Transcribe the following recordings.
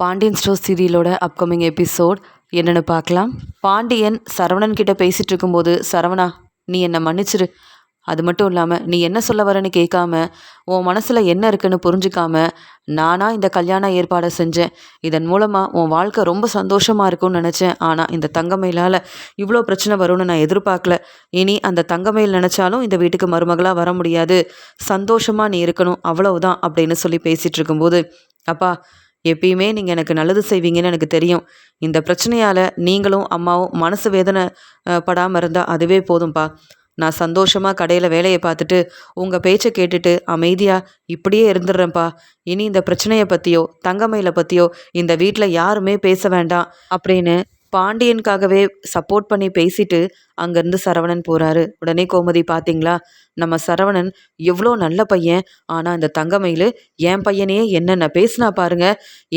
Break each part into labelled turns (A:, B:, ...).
A: Pandian store சீரியலோட upcoming episode என்னென்னு பார்க்கலாம். பாண்டியன் சரவணன் கிட்ட பேசிகிட்டு இருக்கும்போது சரவணா நீ என்னை மன்னிச்சிரு. அது மட்டும் இல்லாமல் நீ என்ன சொல்ல வரேன்னு கேட்காம உன் மனசில் என்ன இருக்குன்னு புரிஞ்சுக்காம நானாக இந்த கல்யாண ஏற்பாடை செஞ்சேன். இதன் மூலமாக உன் வாழ்க்கை ரொம்ப சந்தோஷமாக இருக்கும்னு நினச்சேன். ஆனால் இந்த தங்கமயிலால் இவ்வளோ பிரச்சனை வரும்னு நான் எதிர்பார்க்கல. இனி அந்த தங்கமயில் நினச்சாலும் இந்த வீட்டுக்கு மருமகளாக வர முடியாது. சந்தோஷமாக நீ இருக்கணும் அவ்வளவுதான் அப்படின்னு சொல்லி பேசிகிட்டு இருக்கும்போது அப்பா எப்பயுமே நீங்கள் எனக்கு நல்லது செய்வீங்கன்னு எனக்கு தெரியும். இந்த பிரச்சனையால் நீங்களும் அம்மாவும் மனசு வேதனை படாமல் இருந்தால் அதுவே போதும்ப்பா நான் சந்தோஷமாக கடையில் வேலையை பார்த்துட்டு உங்கள் பேச்சை கேட்டுட்டு அமைதியாக இப்படியே இருந்துடுறேன்ப்பா. இனி இந்த பிரச்சனையை பற்றியோ தங்கமயில பற்றியோ இந்த வீட்டில் யாருமே பேச வேண்டாம் அப்படின்னு பாண்டியனுக்காகவே சப்போர்ட் பண்ணி பேசிட்டு அங்கேருந்து சரவணன் போகிறாரு உடனே கோமதி பார்த்தீங்களா நம்ம சரவணன் எவ்வளோ நல்ல பையன். ஆனால் இந்த தங்கமயில் என் பையனையே என்னென்ன பேசினா பாருங்க.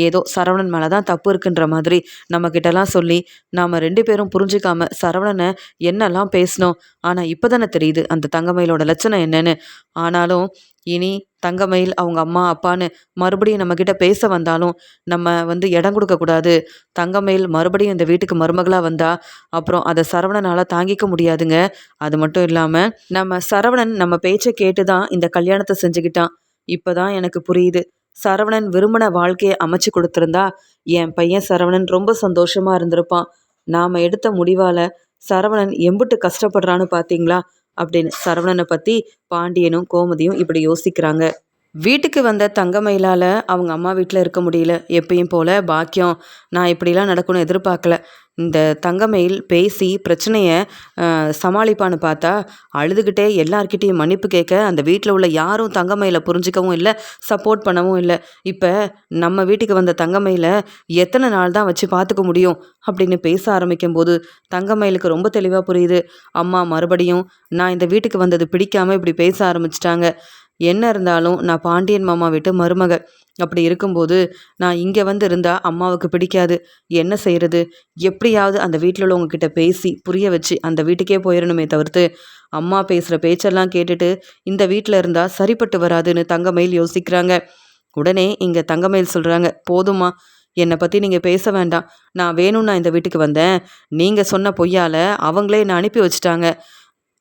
A: ஏதோ சரவணன் மேலே தான் தப்பு இருக்குன்ற மாதிரி நம்மக்கிட்டலாம் சொல்லி நாம் ரெண்டு பேரும் புரிஞ்சுக்காம சரவணனை என்னெல்லாம் பேசினோம். ஆனால் இப்போ தானே தெரியுது அந்த தங்கமயிலோட லட்சணம் என்னன்னு. ஆனாலும் இனி தங்கமயில் அவங்க அம்மா அப்பான்னு மறுபடியும் நம்மக்கிட்ட பேச வந்தாலும் நம்ம வந்து இடம் கொடுக்கக்கூடாது. தங்கமயில் மறுபடியும் இந்த வீட்டுக்கு மருமகளாக வந்தா அப்புறம் அதை சரவணனால் தாங்கி தாங்கிக்க முடியாதுங்க. அது மட்டும் இல்லாமல் நம்ம சரவணன் நம்ம பேச்சை கேட்டு தான் இந்த கல்யாணத்தை செஞ்சுக்கிட்டான். இப்போ தான் எனக்கு புரியுது. சரவணன் விரும்பின வாழ்க்கையை அமைச்சு கொடுத்துருந்தா என் பையன் சரவணன் ரொம்ப சந்தோஷமாக இருந்திருப்பான். நாம் எடுத்த முடிவால் சரவணன் எம்பிட்டு கஷ்டப்படுறான்னு பார்த்தீங்களா அப்படின்னு சரவணனை பற்றி பாண்டியனும் கோமதியும் இப்படி யோசிக்கிறாங்க. வீட்டுக்கு வந்த தங்கமயிலால் அவங்க அம்மா வீட்டில் இருக்க முடியல. எப்பயும் போல் பாக்கியம். நான் இப்படிலாம் நடக்கணும் எதிர்பார்க்கல. இந்த தங்கமயில் பேசி பிரச்சனையை சமாளிப்பான்னு பார்த்தா அழுதுகிட்டே எல்லார்கிட்டேயும் மன்னிப்பு கேட்க அந்த வீட்டில் உள்ள யாரும் தங்கமயிலை புரிஞ்சிக்கவும் இல்லை சப்போர்ட் பண்ணவும் இல்லை. இப்போ நம்ம வீட்டுக்கு வந்த தங்கமயிலை எத்தனை நாள் தான் வச்சு பார்த்துக்க முடியும்? அப்படின்னு பேச ஆரம்பிக்கும் போது தங்கமயிலுக்கு ரொம்ப தெளிவாக புரியுது. அம்மா மறுபடியும் நான் இந்த வீட்டுக்கு வந்தது பிடிக்காமல் இப்படி பேச ஆரம்பிச்சிட்டாங்க. என்ன இருந்தாலும் நான் பாண்டியன் மாமா வீட்டு மருமக அப்படி இருக்கும்போது நான் இங்கே வந்து இருந்தால் அம்மாவுக்கு பிடிக்காது. என்ன செய்கிறது எப்படியாவது அந்த வீட்டில் உள்ளவங்கக்கிட்ட பேசி புரிய வச்சு அந்த வீட்டுக்கே போயிடணுமே தவிர்த்து அம்மா பேசுகிற பேச்செல்லாம் கேட்டுட்டு இந்த வீட்டில் இருந்தால் சரிப்பட்டு வராதுன்னு தங்கமயில் யோசிக்கிறாங்க. உடனே இங்கே தங்கமயில் சொல்கிறாங்க போதுமா என்னை பற்றி நீங்கள் பேச வேண்டாம். நான் வேணும்னா இந்த வீட்டுக்கு வந்தேன். நீங்கள் சொன்ன பொய்யால் அவங்களே என்னை அனுப்பி வச்சுட்டாங்க.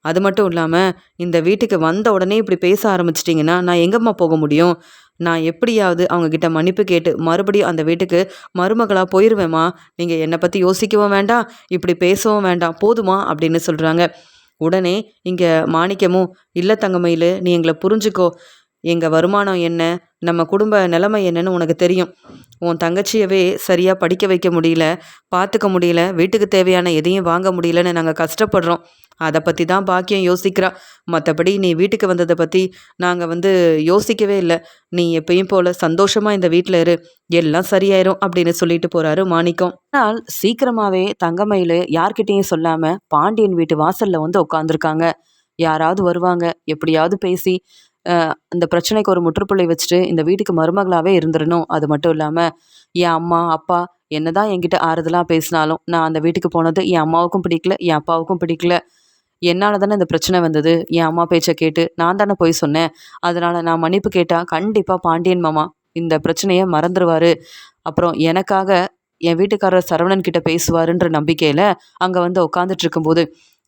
A: அது மட்டும் இல்லாமல் இந்த வீட்டுக்கு வந்த உடனே இப்படி பேச ஆரம்பிச்சிட்டிங்கன்னா நான் எங்கம்மா போக முடியும்? நான் எப்படியாவது அவங்கக்கிட்ட மன்னிப்பு கேட்டு மறுபடியும் அந்த வீட்டுக்கு மருமகளாக போயிடுவேம்மா நீங்கள் என்னை பற்றி யோசிக்கவும் வேண்டாம் இப்படி பேசவும் வேண்டாம் போதுமா? அப்படின்னு சொல்கிறாங்க உடனே இங்கே மாணிக்கமும் இல்லை தங்கமயில் நீ எங்களை புரிஞ்சுக்கோ. எங்கள் வருமானம் என்ன? நம்ம குடும்ப நிலைமை என்னன்னு உனக்கு தெரியும். உன் தங்கச்சியவே சரியாக படிக்க வைக்க முடியல பார்த்துக்க முடியல வீட்டுக்கு தேவையான எதையும் வாங்க முடியலன்னு நாங்கள் கஷ்டப்படுறோம். அதை பற்றி தான் பாக்கியம் யோசிக்கிறா. மற்றபடி நீ வீட்டுக்கு வந்ததை பற்றி நாங்கள் வந்து யோசிக்கவே இல்லை. நீ எப்பயும் போல் சந்தோஷமாக இந்த வீட்டில் இரு. எல்லாம் சரியாயிரும் அப்படின்னு சொல்லிட்டு போகிறாரு மாணிக்கம். ஆனால் சீக்கிரமாகவே தங்கமயில் யார்கிட்டேயும் சொல்லாமல் பாண்டியன் வீட்டு வாசலில் வந்து உட்காந்துருக்காங்க யாராவது வருவாங்க எப்படியாவது பேசி இந்த பிரச்சனைக்கு ஒரு முற்றுப்புள்ளி வச்சுட்டு இந்த வீட்டுக்கு மருமகளாகவே இருந்துடணும் அது மட்டும் இல்லாமல் என் அம்மா அப்பா என்னதான் என்கிட்ட ஆறுதலாக பேசினாலும் நான் அந்த வீட்டுக்கு போனது என் அம்மாவுக்கும் பிடிக்கல என் அப்பாவுக்கும் பிடிக்கல. என்னால் தானே இந்த பிரச்சனை வந்தது? என் அம்மா பேச்சை கேட்டு நான் தானே போய் சொன்னேன். அதனால் நான் மன்னிப்பு கேட்டால் கண்டிப்பாக பாண்டியன் மாமா இந்த பிரச்சனையை மறந்துடுவார் அப்புறம் எனக்காக என் வீட்டுக்காரர் சரவணன் கிட்ட பேசுவாருன்ற நம்பிக்கையில் அங்கே வந்து உட்காந்துட்டு இருக்கும்போது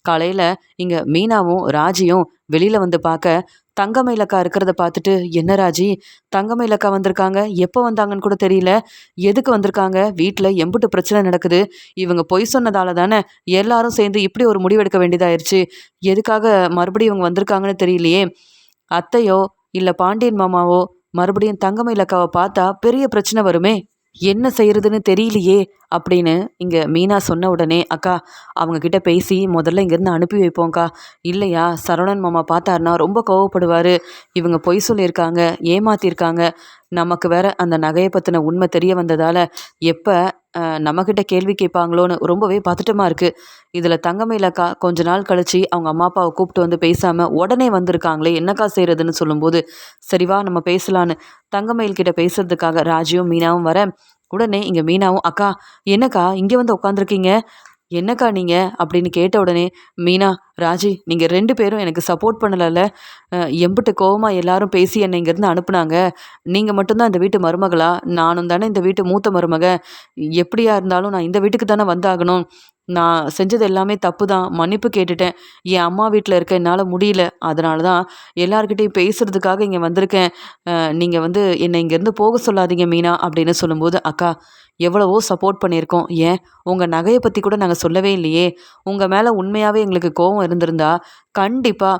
A: காலையில் இங்கே மீனாவும் ராஜியும் வெளியில் வந்து பார்க்க தங்கமயிலக்கா இருக்கிறத பார்த்துட்டு என்ன ராஜி தங்கமயிலக்கா வந்திருக்காங்க? எப்போ வந்தாங்கன்னு கூட தெரியல. எதுக்கு வந்திருக்காங்க? வீட்டில் எம்புட்டு பிரச்சனை நடக்குது. இவங்க பொய் சொன்னதால தானே எல்லாரும் சேர்ந்து இப்படி ஒரு முடிவெடுக்க வேண்டியதாயிருச்சு. எதுக்காக மறுபடியும் இவங்க வந்திருக்காங்கன்னு தெரியலையே. அத்தையோ இல்லை பாண்டியன் மாமாவோ மறுபடியும் தங்கமயிலக்காவை பார்த்தா பெரிய பிரச்சனை வருமே. என்ன செய்யறதுன்னு தெரியலையே அப்படின்னு இங்கே மீனா சொன்ன உடனே அக்கா அவங்கக்கிட்ட பேசி முதல்ல இங்கேருந்து அனுப்பி வைப்போம்க்கா. இல்லையா சரவணன் மாமா பார்த்தாருனா ரொம்ப கோவப்படுவார். இவங்க பொய் சொல்லியிருக்காங்க ஏமாத்திருக்காங்க நமக்கு வேற அந்த நகையை பற்றின உண்மை தெரிய வந்ததால் எப்போ நம்மக்கிட்ட கேள்வி கேட்பாங்களோன்னு ரொம்பவே பதட்டமாக இருக்குது இதில் தங்கமயிலக்கா கொஞ்ச நாள் கழித்து அவங்க அம்மா அப்பாவை கூப்பிட்டு வந்து பேசாமல் உடனே வந்திருக்காங்களே என்னக்கா செய்கிறதுன்னு சொல்லும்போது சரிவா நம்ம பேசலான்னு. தங்கமயில் கிட்ட பேசுறதுக்காக ராஜியும் மீனாவும் வர உடனே இங்கே மீனாவும் அக்கா என்னக்கா இங்கே வந்து உட்காந்துருக்கீங்க என்னக்கா நீங்கள் அப்படின்னு கேட்ட உடனே மீனா ராஜி நீங்கள் ரெண்டு பேரும் எனக்கு சப்போர்ட் பண்ணலைல்ல. எம்பிட்டு கோவமாக எல்லாரும் பேசி என்னை இங்கேருந்து அனுப்புனாங்க. நீங்கள் மட்டும்தான் இந்த வீட்டு மருமகளா? நானும் தானே இந்த வீட்டு மூத்த மருமக. எப்படியா இருந்தாலும் நான் இந்த வீட்டுக்கு தானே வந்தாகணும். நான் செஞ்சது எல்லாமே தப்பு தான் மன்னிப்பு கேட்டுட்டேன். என் அம்மா வீட்டில் இருக்க என்னால் முடியல. அதனால தான் எல்லாருக்கிட்டையும் பேசுகிறதுக்காக இங்கே வந்திருக்கேன். நீங்கள் வந்து என்னை இங்கேருந்து போக சொல்லாதீங்க மீனா அப்படின்னு சொல்லும்போது அக்கா எவ்வளவோ சப்போர்ட் பண்ணியிருக்கோம். ஏன்? உங்கள் நகையை பற்றி கூட நாங்கள் சொல்லவே இல்லையே. உங்கள் மேலே உண்மையாகவே எங்களுக்கு கோபம் இருந்திருந்தா கண்டிப்பாக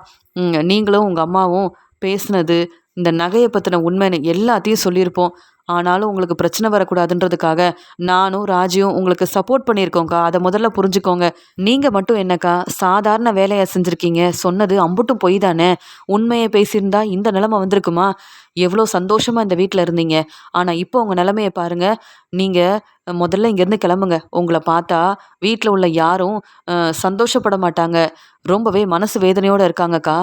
A: நீங்களும் உங்கள் அம்மாவும் பேசுனது இந்த நகையை பற்றின உண்மைன்னு எல்லாத்தையும் சொல்லியிருப்போம். ஆனாலும் உங்களுக்கு பிரச்சனை வரக்கூடாதுன்றதுக்காக நானும் ராஜியும் உங்களுக்கு சப்போர்ட் பண்ணியிருக்கோங்க்கா அதை முதல்ல புரிஞ்சுக்கோங்க. நீங்கள் மட்டும் என்னக்கா சாதாரண வேலையை செஞ்சுருக்கீங்க. சொன்னது அம்புட்டும் பொய் தானே? உண்மையை பேசியிருந்தா இந்த நிலமை வந்திருக்குமா? எவ்வளோ சந்தோஷமாக இந்த வீட்டில் இருந்தீங்க. ஆனால் இப்போ உங்கள் நிலமையை பாருங்கள் நீங்கள் முதல்ல இங்கேருந்து கிளம்புங்க. உங்களை பார்த்தா வீட்டில் உள்ள யாரும் சந்தோஷப்பட மாட்டாங்க. ரொம்பவே மனசு வேதனையோடு இருக்காங்கக்கா.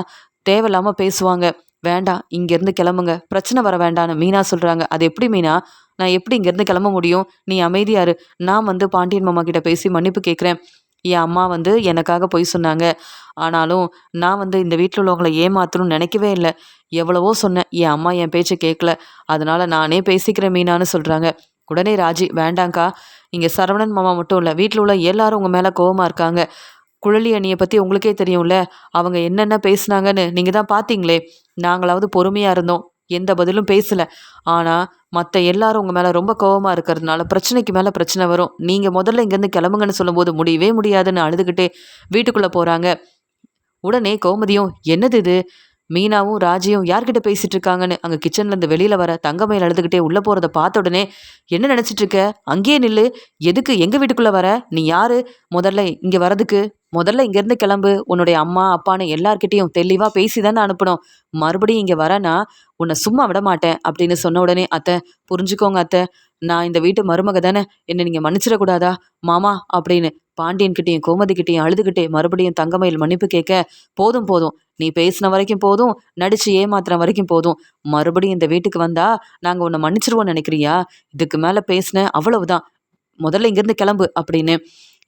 A: தேவையில்லாமல் பேசுவாங்க. வேண்டாம் இங்கேருந்து கிளம்புங்க. பிரச்சனை வர வேண்டான்னு மீனா சொல்கிறாங்க அது எப்படி மீனா? நான் எப்படி இங்கேருந்து கிளம்ப முடியும்? நீ அமைதியாரு நான் வந்து பாண்டியன் மாமா கிட்ட பேசி மன்னிப்பு கேட்குறேன் என் அம்மா வந்து எனக்காக பொய் சொன்னாங்க. ஆனாலும் நான் வந்து இந்த வீட்டில் உள்ளவங்களை ஏமாத்தணும்னு நினைக்கவே இல்லை. எவ்வளவோ சொன்னேன். என் அம்மா என் பேச்சை கேட்கல அதனால நானே பேசிக்கிறேன் மீனான்னு சொல்கிறாங்க உடனே ராஜி வேண்டாங்க்கா. இங்கே சரவணன் மாமா மட்டும் இல்லை. வீட்டில் உள்ள எல்லாரும் உங்கள் மேலே கோவமாக இருக்காங்க. குழலி அணியை பற்றி உங்களுக்கே தெரியும்ல. அவங்க என்னென்ன பேசுனாங்கன்னு நீங்கள் தான் பார்த்தீங்களே நாங்களாவது பொறுமையாக இருந்தோம். எந்த பதிலும் பேசலை. ஆனால் மற்ற எல்லாரும் உங்கள் மேலே ரொம்ப கோபமாக இருக்கிறதுனால பிரச்சனைக்கு மேலே பிரச்சனை வரும். நீங்கள் முதல்ல இங்கேருந்து கிளம்புங்கன்னு சொல்லும்போது முடியவே முடியாதுன்னு அழுதுகிட்டே வீட்டுக்குள்ளே போகிறாங்க உடனே கோமதியும் என்னது இது? மீனாவும் ராஜியும் யார்கிட்ட பேசிட்டு இருக்காங்கன்னு அங்கே கிச்சன்லேருந்து வெளியில் வர தங்கமையில் அழுதுகிட்டே உள்ளே போகிறத பார்த்த உடனே என்ன நினச்சிட்டு இருக்க? அங்கேயே நில்லு. எதுக்கு? எங்கள் வீட்டுக்குள்ளே வர? நீ யார்? முதல்ல இங்கே வரதுக்கு முதல்ல இங்கேருந்து கிளம்பு. உன்னுடைய அம்மா அப்பான்னு எல்லார்கிட்டையும் தெளிவாக பேசி தானே அனுப்பணும். மறுபடியும் இங்கே வரேன்னா உன்னை சும்மா விட மாட்டேன் அப்படின்னு சொன்ன உடனே அத்தை புரிஞ்சுக்கோங்க அத்தை. நான் இந்த வீட்டு மருமக தானே என்னை நீங்கள் மன்னிச்சிடக்கூடாதா? மாமா அப்படின்னு பாண்டியன்கிட்டையும் கோமதிக்கிட்டையும் அழுதுகிட்டே மறுபடியும் தங்கமயில் மன்னிப்பு கேட்க போதும் போதும். நீ பேசின வரைக்கும் போதும் நடிச்சு ஏமாத்துற வரைக்கும் போதும். மறுபடியும் இந்த வீட்டுக்கு வந்தா நாங்கள் உன்னை மன்னிச்சிருவோம்னு நினைக்கிறியா? இதுக்கு மேலே பேசின அவ்வளவுதான். முதல்ல இங்கேருந்து கிளம்பு அப்படின்னு.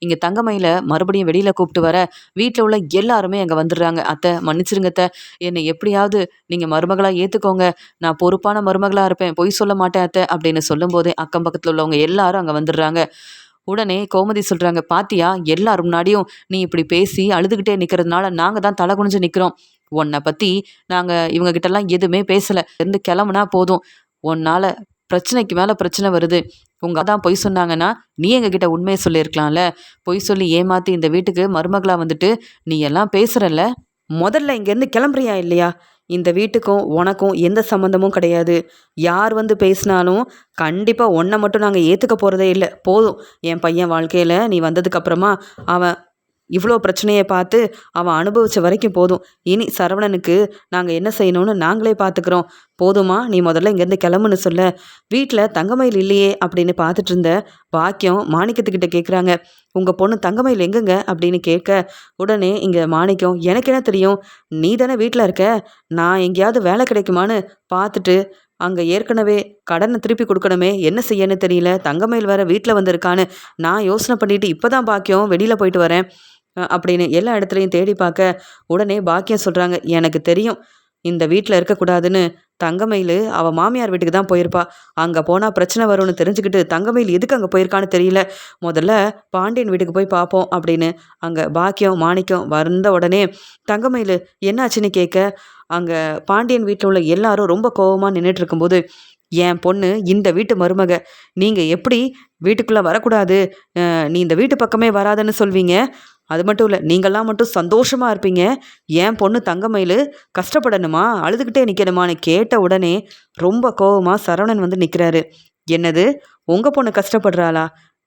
A: இங்கே தங்கமயில மறுபடியும் வெளியில் கூப்பிட்டு வர. வீட்டில் உள்ள எல்லாருமே அங்கே வந்துடுறாங்க. அத்தை மன்னிச்சிருங்க அத்தை. என்னை எப்படியாவது நீங்கள் மருமகளாக ஏற்றுக்கோங்க நான் பொறுப்பான மருமகளாக இருப்பேன். பொய் சொல்ல மாட்டேன் அத்தை அப்படின்னு சொல்லும்போதே அக்கம் பக்கத்தில் உள்ளவங்க எல்லாரும் அங்கே வந்துடுறாங்க. உடனே கோமதி சொல்கிறாங்க பாத்தியா எல்லாரும் முன்னாடியும் நீ இப்படி பேசி அழுதுகிட்டே நிற்கிறதுனால நாங்கள் தான் தலை குனிஞ்சு நிற்கிறோம் உன்னை பற்றி நாங்கள் இவங்ககிட்டலாம் எதுவுமே பேசலை. இருந்து கிளம்புனா போதும். உன்னால் பிரச்சனைக்கு மேலே பிரச்சனை வருது. உங்கள் தான் பொய் சொன்னாங்கன்னா நீ எங்ககிட்ட உண்மையை சொல்லியிருக்கலாம்ல. பொய் சொல்லி ஏமாற்றி இந்த வீட்டுக்கு மருமகளாக வந்துட்டு நீ எல்லாம் பேசுகிறல்ல முதல்ல இங்கேருந்து கிளம்புறியா இல்லையா? இந்த வீட்டுக்கும் உனக்கும் எந்த சம்மந்தமும் கிடையாது. யார் வந்து பேசினாலும் கண்டிப்பாக ஒன்றை மட்டும் நாங்கள் ஏற்றுக்க போகிறதே இல்லை. போதும். என் பையன் வாழ்க்கையில் நீ வந்ததுக்கப்புறமா அவன் இவ்வளோ பிரச்சனையை பார்த்து அவன் அனுபவித்த வரைக்கும் போதும். இனி சரவணனுக்கு நாங்கள் என்ன செய்யணும்னு நாங்களே பார்த்துக்குறோம் போதுமா? நீ முதல்ல இங்கேருந்து கிளம்புன்னு சொல்ல. வீட்டில் தங்கமயில் இல்லையே அப்படின்னு பார்த்துட்டு இருந்த பாக்கியம் மாணிக்கத்துக்கிட்ட கேட்குறாங்க உங்கள் பொண்ணு தங்கமயில் எங்கங்க? அப்படின்னு கேட்க உடனே இங்கே மாணிக்கம் எனக்கு என்ன தெரியும்? நீ தானே வீட்டில் இருக்க? நான் எங்கேயாவது வேலை கிடைக்குமான்னு பார்த்துட்டு அங்கே ஏற்கனவே கடனை திருப்பி கொடுக்கணுமே. என்ன செய்யன்னு தெரியல. தங்கமயில் வேற வீட்டில் வந்திருக்கான்னு நான் யோசனை பண்ணிட்டு இப்போ தான் பாக்கியம் வெளியில் போயிட்டு வரேன். அப்படின்னு எல்லா இடத்துலையும் தேடி பார்க்க உடனே பாக்கியம் சொல்கிறாங்க எனக்கு தெரியும். இந்த வீட்டில் இருக்கக்கூடாதுன்னு. தங்கமயில் அவள் மாமியார் வீட்டுக்கு தான் போயிருப்பா. அங்கே போனால் பிரச்சனை வரும்னு தெரிஞ்சுக்கிட்டு தங்கமயில் எதுக்கு அங்கே போயிருக்கான்னு தெரியல. முதல்ல பாண்டியன் வீட்டுக்கு போய் பார்ப்போம் அப்படின்னு அங்கே பாக்கியம் மாணிக்கம் வந்த உடனே தங்கமயில் என்னாச்சுன்னு கேட்க? அங்கே பாண்டியன் வீட்டில் உள்ள எல்லாரும் ரொம்ப கோபமாக நின்றுட்டு இருக்கும்போது என் பொண்ணு இந்த வீட்டு மருமக. நீங்கள் எப்படி வீட்டுக்குள்ளே வரக்கூடாது? நீ இந்த வீட்டு பக்கமே வராதுன்னு சொல்வீங்க? அது மட்டும் இல்லை நீங்கள்லாம் மட்டும் சந்தோஷமாக இருப்பீங்க. என் பொண்ணு தங்கமயில் கஷ்டப்படணுமா? அழுதுகிட்டே நிற்கணுமான்னு கேட்ட உடனே ரொம்ப கோபமாக சரவணன் வந்து நிற்கிறாரு என்னது உங்கள் பொண்ணு கஷ்டப்படுறாளா?